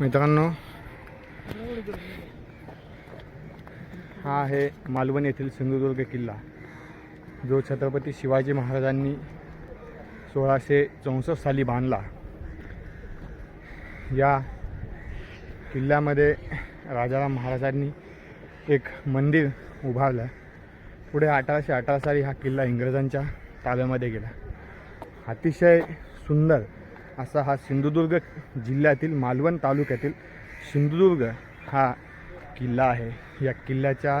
मित्रांनो हा आहे मालवण येथील सिंधुदुर्ग किल्ला जो छत्रपती शिवाजी महाराजांनी सोळाशे चौसष्ट साली बांधला. या किल्ल्यामध्ये राजाराम महाराजांनी एक मंदिर उभारलं. पुढे अठराशे अठरा साली हा किल्ला इंग्रजांच्या ताब्यामध्ये गेला. अतिशय सुंदर असा हा सिंधुदुर्ग जिल्ह्यातील मालवण तालुक्यातील सिंधुदुर्ग हा किल्ला आहे. या किल्ल्याच्या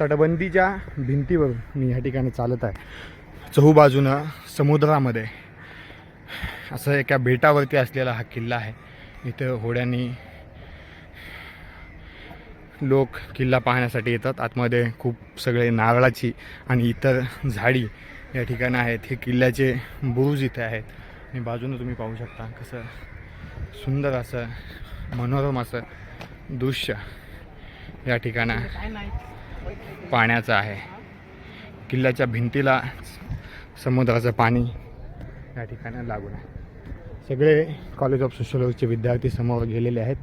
तटबंदीच्या भिंतीवरून मी या ठिकाणी चालत आहे. चहूबाजूनं समुद्रामध्ये असं एका बेटावरती असलेला हा किल्ला आहे. इथं होड्यांनी लोक किल्ला पाहण्यासाठी येतात. आतमध्ये खूप सगळे नारळाची आणि इतर झाडी या ठिकाणी आहेत. हे किल्ल्याचे बुरुज इथे आहेत. आणि बाजूनं तुम्ही पाहू शकता कसं सुंदर असं मनोरम असं दृश्य या ठिकाणा पाण्याचं आहे. किल्ल्याच्या भिंतीला समुद्राचं पाणी या ठिकाणी लागून आहे. सगळे कॉलेज ऑफ सोशलॉजीचे विद्यार्थी समोर गेलेले आहेत.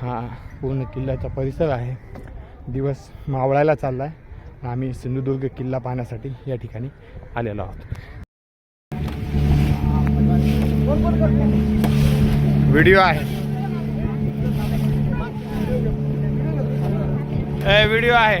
हा पूर्ण किल्ल्याचा परिसर आहे. दिवस मावळायला चालला आहे आम्ही सिंधुदुर्ग किल्ला पाहण्यासाठी या ठिकाणी आलेलो आहोत. व्हिडिओ आहे. ए, व्हिडिओ आहे.